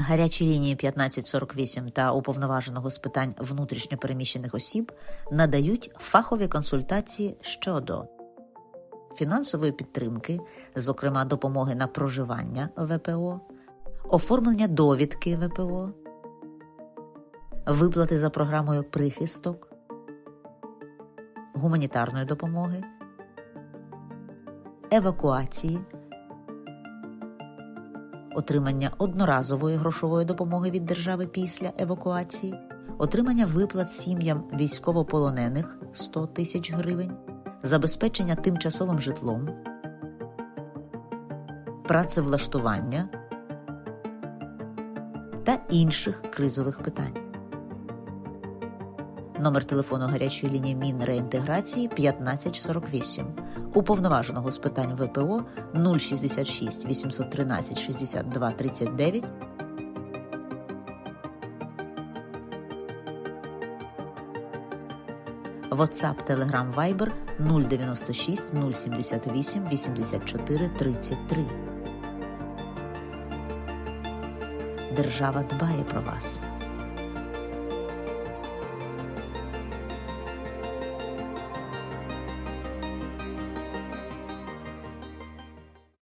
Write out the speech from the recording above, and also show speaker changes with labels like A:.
A: Гарячі лінії 1548 та уповноваженого з питань внутрішньопереміщених осіб надають фахові консультації щодо фінансової підтримки, зокрема допомоги на проживання ВПО, оформлення довідки ВПО, виплати за програмою прихисток, гуманітарної допомоги, евакуації, отримання одноразової грошової допомоги від держави після евакуації, отримання виплат сім'ям військовополонених 100 тисяч гривень, забезпечення тимчасовим житлом, працевлаштування та інших кризових питань. Номер телефону гарячої лінії Мінреінтеграції 1548. Уповноваженого з питань ВПО 066 813 62 39 WhatsApp, Telegram, Viber 096 078 84 33. Держава дбає про вас.